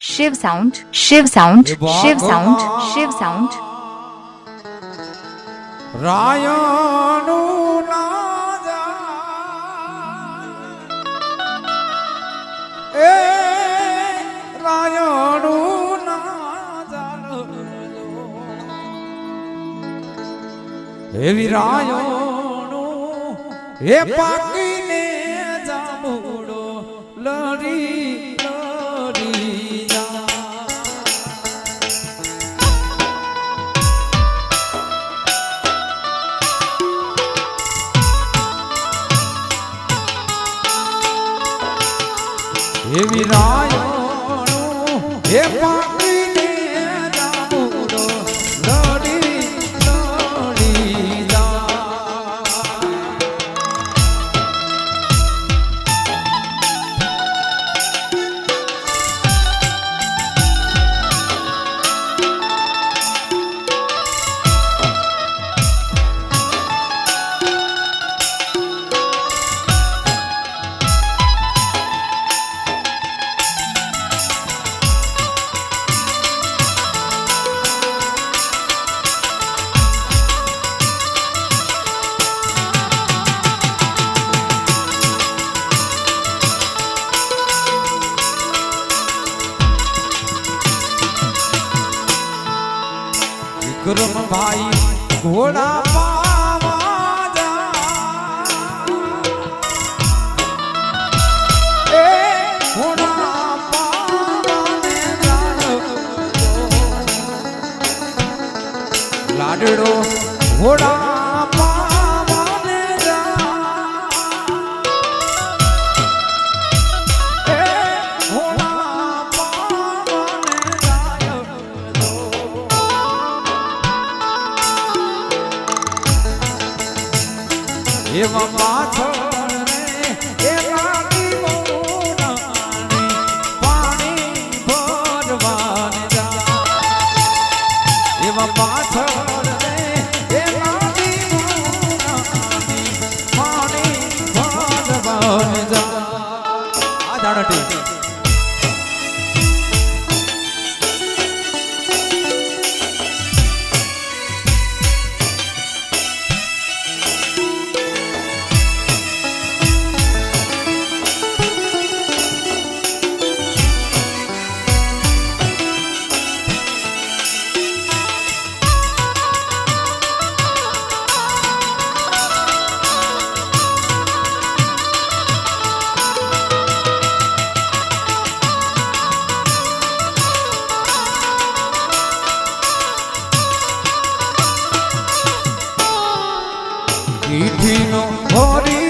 Shiv sound Shiv sound Shiv sound Shiv sound રાયણું એ રાયણું એવી રાયણું એ પાકીને જામુડો લડી ભાઈ ઘોડા પાવા એ લાડડો ઘોડા হীন হরি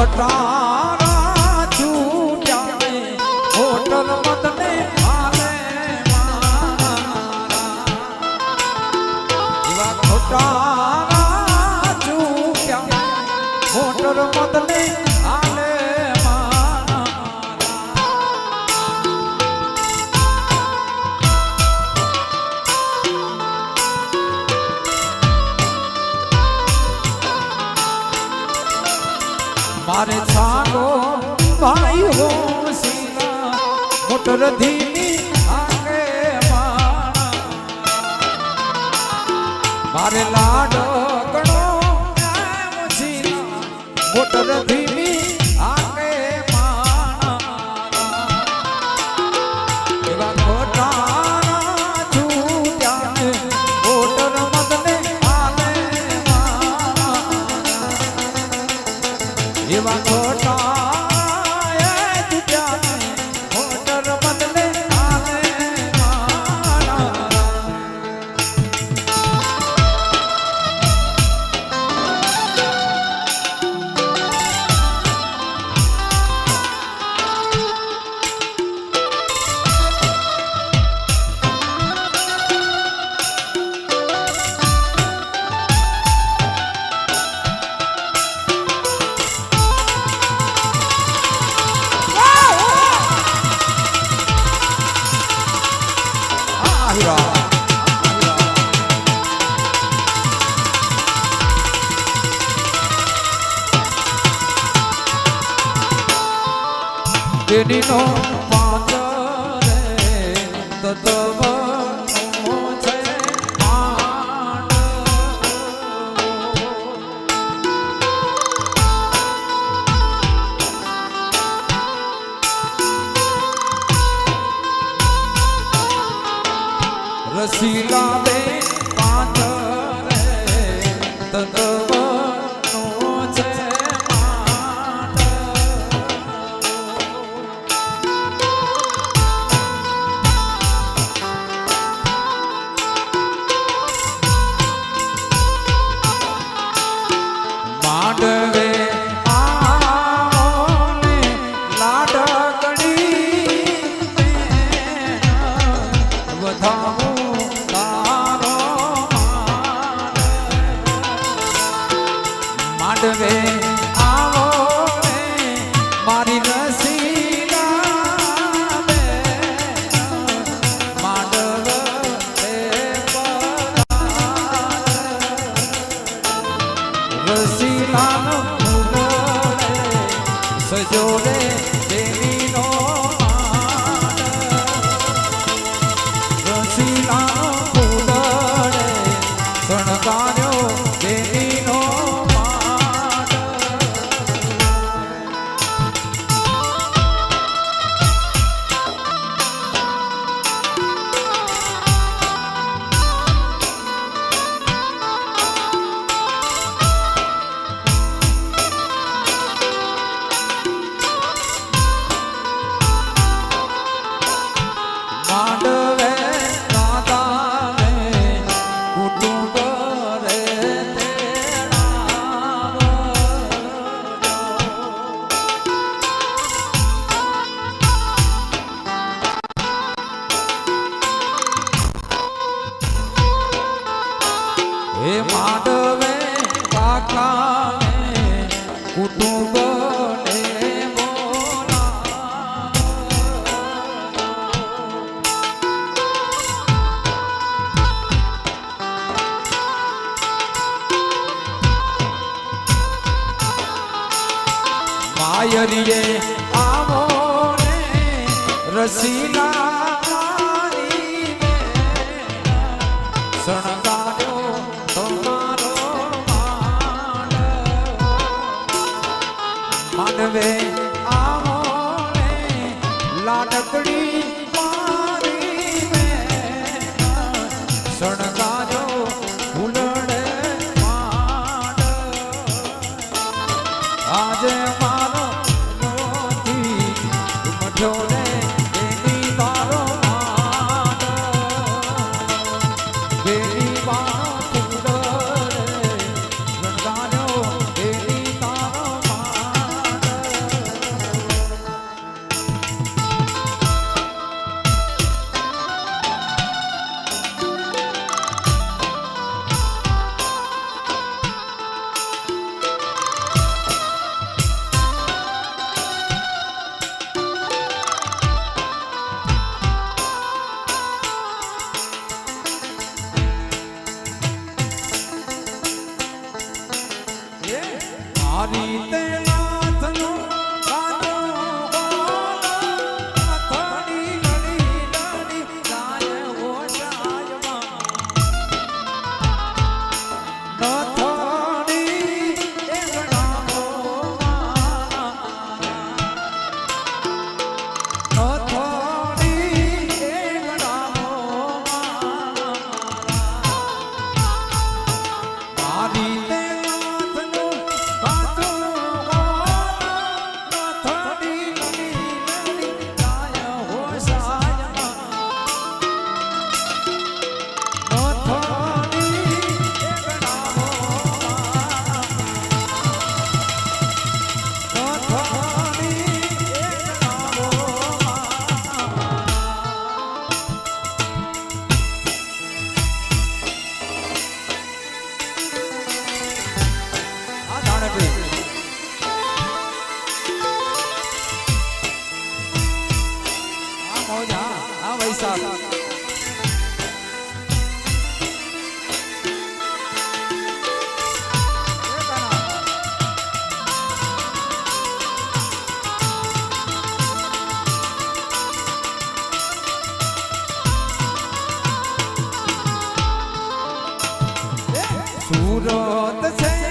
ખટારા છૂટ્યા હોટલ મતને ભાવે એવા ખટારા છૂટ્યા હોટલ મોટર ધીની આંગે મારે. લાડો કણો મોટર ધીની મથુરા તેની નો see love. સજોરે દેવી આયરીએ આવો ને રસીલા શણગાર્યો તમારો માનવે આવો ને લાડકડી મારી શણગાર્યો ભૂલણ આજે What the same.